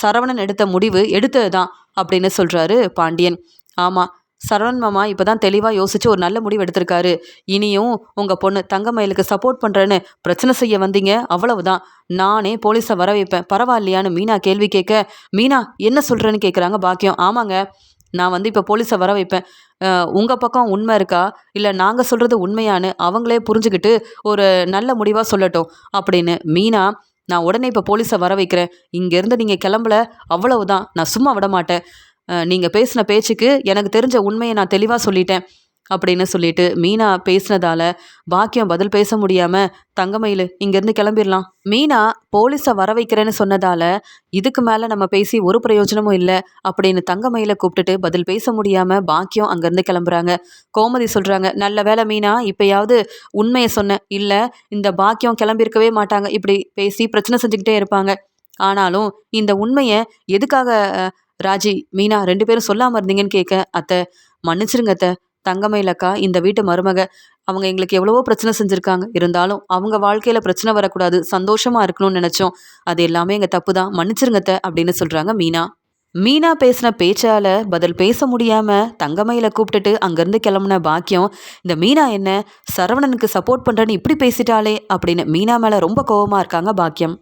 A: சரவணன் எடுத்த முடிவு எடுத்தது தான் அப்படின்னு சொல்கிறாரு பாண்டியன். ஆமாம் சரவண் மாமா இப்போ தான் தெளிவாக யோசிச்சு ஒரு நல்ல முடிவு எடுத்திருக்காரு. இனியும் உங்கள் பொண்ணு தங்கமயிலுக்கு சப்போர்ட் பண்ணுறேன்னு பிரச்சனை செய்ய வந்தீங்க அவ்வளவுதான். நானே போலீஸை வர வைப்பேன் பரவாயில்லையான்னு மீனா கேள்வி கேட்க மீனா என்ன சொல்கிறேன்னு கேட்குறாங்க பாக்கியம். ஆமாங்க நான் வந்து இப்போ போலீஸை வர வைப்பேன் உங்கள் பக்கம் உண்மை இருக்கா? இல்லை நாங்கள் சொல்கிறது உண்மையான்னு அவங்களே புரிஞ்சுக்கிட்டு ஒரு நல்ல முடிவாக சொல்லட்டும் அப்படின்னு மீனா நான் உடனே இப்போ போலீஸை வர வைக்கிறேன் இங்கேருந்து நீங்கள் கிளம்பல அவ்வளவுதான். நான் சும்மா விட மாட்டேன் நீங்கள் பேசின பேச்சுக்கு எனக்கு தெரிஞ்ச உண்மையை நான் தெளிவாக சொல்லிட்டேன் அப்படின்னு சொல்லிட்டு மீனா பேசினதால பாக்கியம் பதில் பேச முடியாம தங்கமயில் இங்கேருந்து கிளம்பிடலாம் மீனா போலீஸை வர வைக்கிறேன்னு சொன்னதால இதுக்கு மேலே நம்ம பேசி ஒரு பிரயோஜனமும் இல்லை அப்படின்னு தங்கமயிலை கூப்பிட்டுட்டு பதில் பேச முடியாம பாக்கியம் அங்கேருந்து கிளம்புறாங்க. கோமதி சொல்றாங்க நல்ல வேலை மீனா இப்பயாவது உண்மையை சொன்ன இல்லை இந்த பாக்கியம் கிளம்பியிருக்கவே மாட்டாங்க. இப்படி பேசி பிரச்சனை செஞ்சுக்கிட்டே இருப்பாங்க. ஆனாலும் இந்த உண்மையை எதுக்காக ராஜி மீனா ரெண்டு பேரும் சொல்லாமல் இருந்தீங்கன்னு கேட்க அத்தை மன்னிச்சிருங்க அத்தை. தங்கமயிலக்கா இந்த வீட்டு மருமக. அவங்க எங்களுக்கு எவ்வளவோ பிரச்சனை செஞ்சுருக்காங்க. இருந்தாலும் அவங்க வாழ்க்கையில் பிரச்சனை வரக்கூடாது. சந்தோஷமாக இருக்கணும்னு நினச்சோம். அது எல்லாமே எங்கள் தப்பு தான். மன்னிச்சிருங்க அத்தை அப்படின்னு சொல்கிறாங்க மீனா. மீனா பேசின பேச்சால பதில் பேச முடியாம தங்கமயில கூப்பிட்டுட்டு அங்கேருந்து கிளம்புன பாக்கியம் இந்த மீனா என்ன? சரவணனுக்கு சப்போர்ட் பண்ணுறேன்னு இப்படி பேசிட்டாளே அப்படின்னு மீனா மேலே ரொம்ப கோவமா இருக்காங்க பாக்கியம்.